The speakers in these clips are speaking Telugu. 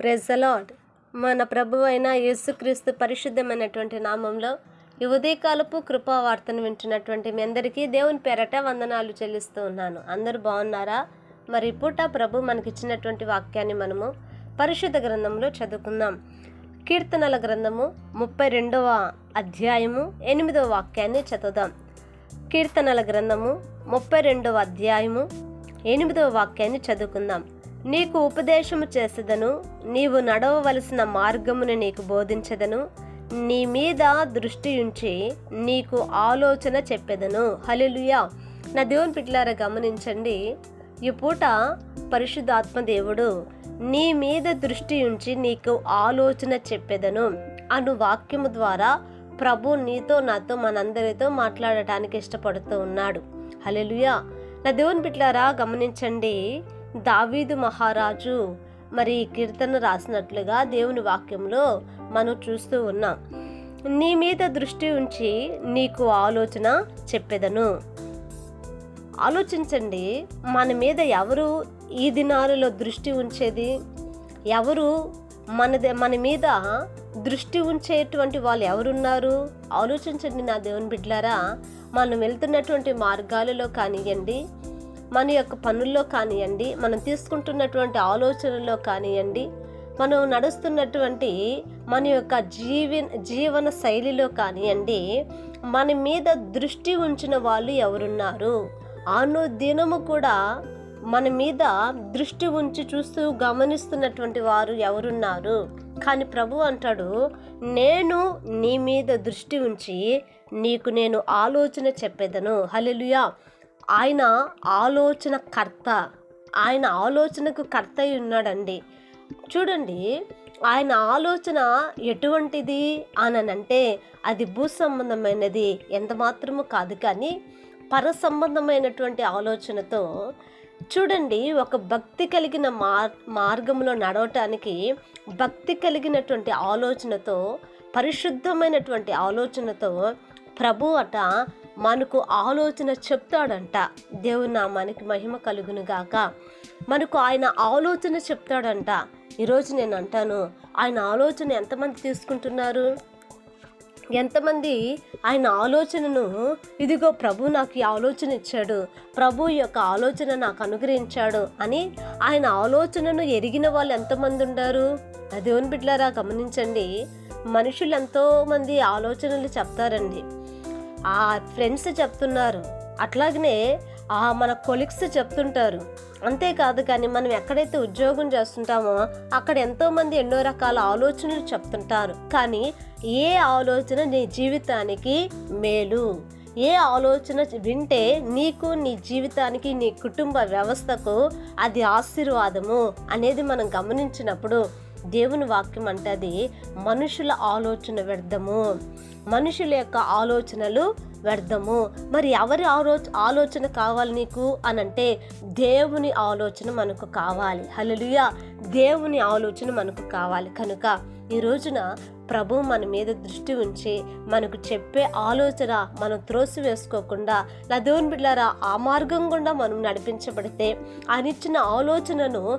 ప్రెజలాడ్ మన ప్రభు అయిన యేసుక్రీస్తు పరిశుద్ధమైనటువంటి నామంలో ఈ ఉదయకాలపు కృపావార్తను వింటున్నటువంటి మీ అందరికీ దేవుని పేరట వందనాలు చెల్లిస్తూ ఉన్నాను. అందరూ బాగున్నారా? మరి పూట ప్రభు మనకిచ్చినటువంటి వాక్యాన్ని మనము పరిశుద్ధ గ్రంథంలో చదువుకుందాం. కీర్తనల గ్రంథము ముప్పై రెండవ అధ్యాయము ఎనిమిదవ వాక్యాన్ని చదువుదాం. కీర్తనల గ్రంథము ముప్పై రెండవ అధ్యాయము ఎనిమిదవ వాక్యాన్ని చదువుకుందాం. నీకు ఉపదేశము చేసేదను నీవు నడవవలసిన మార్గమును నీకు బోధించదను నీ మీద దృష్టి ఉంచి నీకు ఆలోచన చెప్పేదను. హలిలుయా నా దేవుని పిట్లారా గమనించండి. ఈ పూట పరిశుద్ధాత్మ దేవుడు నీ మీద దృష్టి ఉంచి నీకు ఆలోచన చెప్పేదను. అను వాక్యము ద్వారా ప్రభు నీతో నాతో మనందరితో మాట్లాడటానికి ఇష్టపడుతూ ఉన్నాడు. హల్లెలూయా. నా దేవుని పిట్లారా గమనించండి. దావీదు మహారాజు మరి కీర్తన రాసినట్లుగా దేవుని వాక్యంలో మనం చూస్తూ ఉన్నాం. నీ మీద దృష్టి ఉంచి నీకు ఆలోచన చెప్పెదను. ఆలోచించండి మన మీద ఎవరు ఈ దినాలలో దృష్టి ఉంచేది? ఎవరు మనది మన మీద దృష్టి ఉంచేటువంటి వాళ్ళు ఎవరున్నారు? ఆలోచించండి నా దేవుని బిడ్డలారా మనం వెళ్తున్నటువంటి మార్గాలలో కానివ్వండి మన యొక్క పనుల్లో కానివ్వండి మనం తీసుకుంటున్నటువంటి ఆలోచనల్లో కానివ్వండి మనం నడుస్తున్నటువంటి మన యొక్క జీవి జీవన శైలిలో కానివ్వండి మన మీద దృష్టి ఉంచిన వాళ్ళు ఎవరున్నారు? అను దినము కూడా మన మీద దృష్టి ఉంచి చూస్తూ గమనిస్తున్నటువంటి వారు ఎవరున్నారు? కానీ ప్రభు అంటాడు నేను నీ మీద దృష్టి ఉంచి నీకు నేను ఆలోచన చెప్పేదను. హలెలుయా ఆయన ఆలోచన కర్త ఆయన ఆలోచనకు కర్త అయి ఉన్నాడండి. చూడండి ఆయన ఆలోచన ఎటువంటిది అనంటే అది భూ సంబంధమైనది ఎంత మాత్రము కాదు కానీ పర సంబంధమైనటువంటి ఆలోచనతో చూడండి ఒక భక్తి కలిగిన మార్ మార్గంలో నడవటానికి భక్తి కలిగినటువంటి ఆలోచనతో పరిశుద్ధమైనటువంటి ఆలోచనతో ప్రభు అట మనకు ఆలోచన చెప్తాడంట. దేవుని నామానికి మహిమ కలుగును గాక. మనకు ఆయన ఆలోచన చెప్తాడంట. ఈరోజు నేను అంటాను ఆయన ఆలోచన ఎంతమంది తీసుకుంటున్నారు? ఎంతమంది ఆయన ఆలోచనను ఇదిగో ప్రభు నాకు ఈ ఆలోచన ఇచ్చాడు ప్రభు యొక్క ఆలోచన నాకు అనుగ్రహించాడు అని ఆయన ఆలోచనను ఎరిగిన వాళ్ళు ఎంతమంది ఉండారు? ఆ దేవుని బిడ్డలారా గమనించండి. మనుషులు ఎంతోమంది ఆలోచనలు చెప్తారండి. ఆ ఫ్రెండ్స్ చెప్తున్నారు. అట్లాగనే ఆ మన కొలిక్స్ చెప్తుంటారు. అంతేకాదు కానీ మనం ఎక్కడైతే ఉద్యోగం చేస్తుంటామో అక్కడ ఎంతోమంది ఎన్నో రకాల ఆలోచనలు చెప్తుంటారు. కానీ ఏ ఆలోచన నీ జీవితానికి మేలు? ఏ ఆలోచన వింటే నీకు నీ జీవితానికి నీ కుటుంబ వ్యవస్థకు అది ఆశీర్వాదము అనేది మనం గమనించినప్పుడు దేవుని వాక్యం అంటది మనుషుల ఆలోచన వ్యర్థము. మనుషుల యొక్క ఆలోచనలు వ్యర్థము. మరి ఎవరి ఆలో ఆలోచన కావాలి నీకు? అని అంటే దేవుని ఆలోచన మనకు కావాలి. హలలుయ దేవుని ఆలోచన మనకు కావాలి. కనుక ఈ రోజున ప్రభు మన మీద దృష్టి ఉంచి మనకు చెప్పే ఆలోచన మనం త్రోసి వేసుకోకుండా నా దేవుని బిడ్డారా ఆ మార్గం గుండా మనం నడిపించబడితే ఆయన ఇచ్చిన ఆలోచనను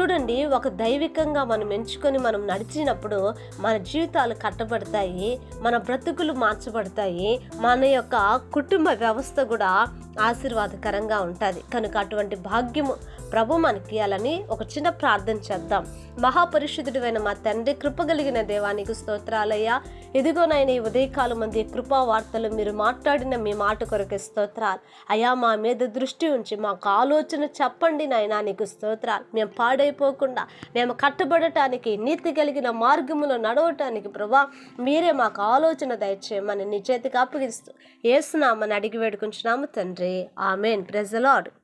చూడండి ఒక దైవికంగా మనం ఎంచుకొని మనం నడిచినప్పుడు మన జీవితాలు కట్టబడతాయి మన బ్రతుకులు మార్చబడతాయి మన యొక్క కుటుంబ వ్యవస్థ కూడా ఆశీర్వాదకరంగా ఉంటుంది. కనుక అటువంటి భాగ్యము ప్రభు మనకి అలాని ఒక చిన్న ప్రార్థన చేద్దాం. మహాపరిశుద్ధుడైన మా తండ్రి కృపగలిగిన దేవానికి స్తోత్రాలయ్యా. ఇదిగోనైనా ఈ ఉదయకాలం మంది కృపా వార్తలు మీరు మాట్లాడిన మీ మాట కొరకు స్తోత్రాలు. అయా మా మీద దృష్టి ఉంచి మాకు ఆలోచన చెప్పండి నాయనా నీకు స్తోత్రాలు. మేము పాడైపోకుండా మేము కట్టబడటానికి నీతి కలిగిన మార్గములో నడవటానికి ప్రభా మీరే మాకు ఆలోచన దయచేయమని నీ చేతికి అప్పగిస్తూ ఏసునామని అడిగి వేడుకుంటున్నాము తండ్రి. ఆమెన్. ప్రెజలాడు